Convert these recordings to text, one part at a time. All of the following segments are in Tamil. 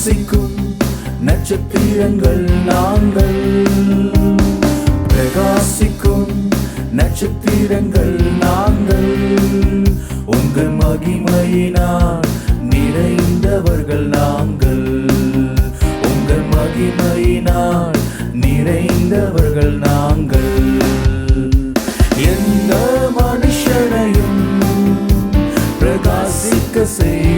ரசிக்கும் நட்சத்திரங்கள் நாங்கள். பிரகாசிக்கும் நட்சத்திரங்கள் நாங்கள். உங்கள் மகிமையினால் நிறைந்தவர்கள் நாங்கள். உங்கள் மகிமையினால் நிறைந்தவர்கள் நாங்கள். எந்த மனுஷனையும் பிரகாசிக்க செய்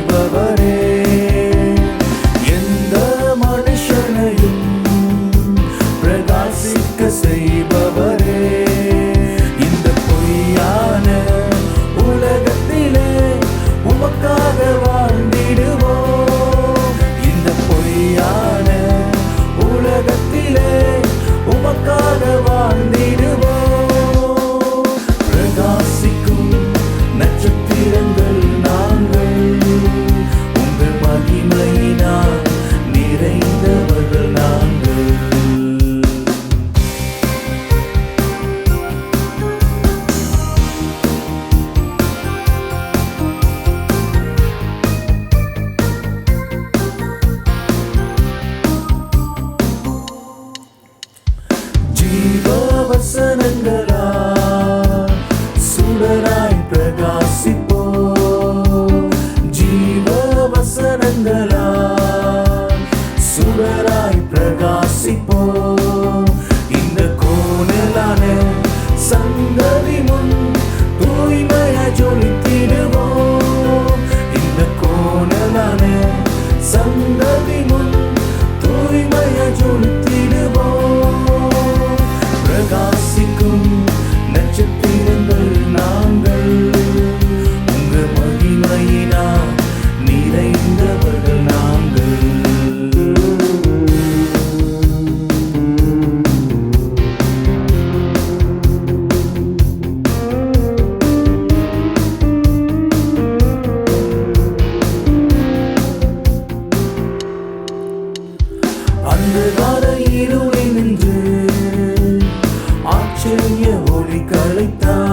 அந்தகார இருளை நின்று ஆச்சரிய ஒளி கலைத்தான்